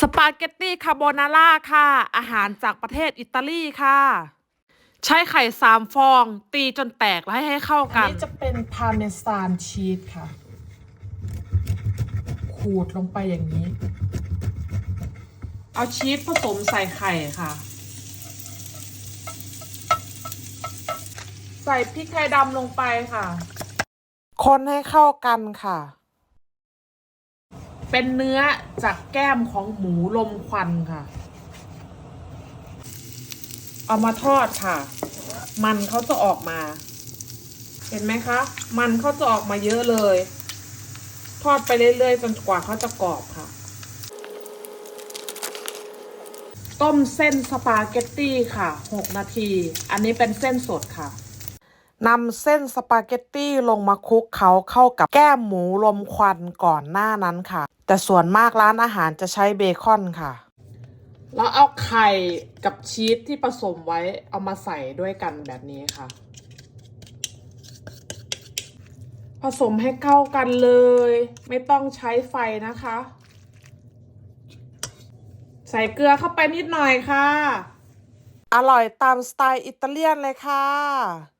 สปาเกตตี้คาโบนาร่าค่ะ อาหารจากประเทศอิตาลีค่ะ ใช้ไข่สามฟอง ตีจนแตกแล้วให้ให้เข้าอันกัน นี้จะเป็นพาเมซานชีสค่ะ ขูดลงไปอย่างนี้ เอาชีสผสมใส่ไข่ค่ะ ใส่พริกไทยดำลงไปค่ะ คนให้เข้ากันค่ะ เป็นเนื้อจากแก้มของหมูลมควันค่ะ เอามาทอดค่ะ มันเขาจะออกมา เห็นไหมคะ มันเขาจะออกมาเยอะเลย ทอดไปเรื่อยๆจนกว่าเขาจะกรอบค่ะ ต้มเส้นสปาเกตตี้ค่ะ 6 นาที อันนี้เป็นเส้นสดค่ะ นำเส้นสปาเกตตี้ลงมาคลุกเคล้าเข้ากับแก้มหมูลมควันก่อนหน้านั้นค่ะ แต่ส่วนมากร้านอาหารจะใช้เบคอนค่ะ แล้วเอาไข่กับชีสที่ผสมไว้เอามาใส่ด้วยกันแบบนี้ค่ะ ผสมให้เข้ากันเลย ไม่ต้องใช้ไฟนะคะ ใส่เกลือเข้าไปนิดหน่อยค่ะ อร่อยตามสไตล์อิตาเลียนเลยค่ะ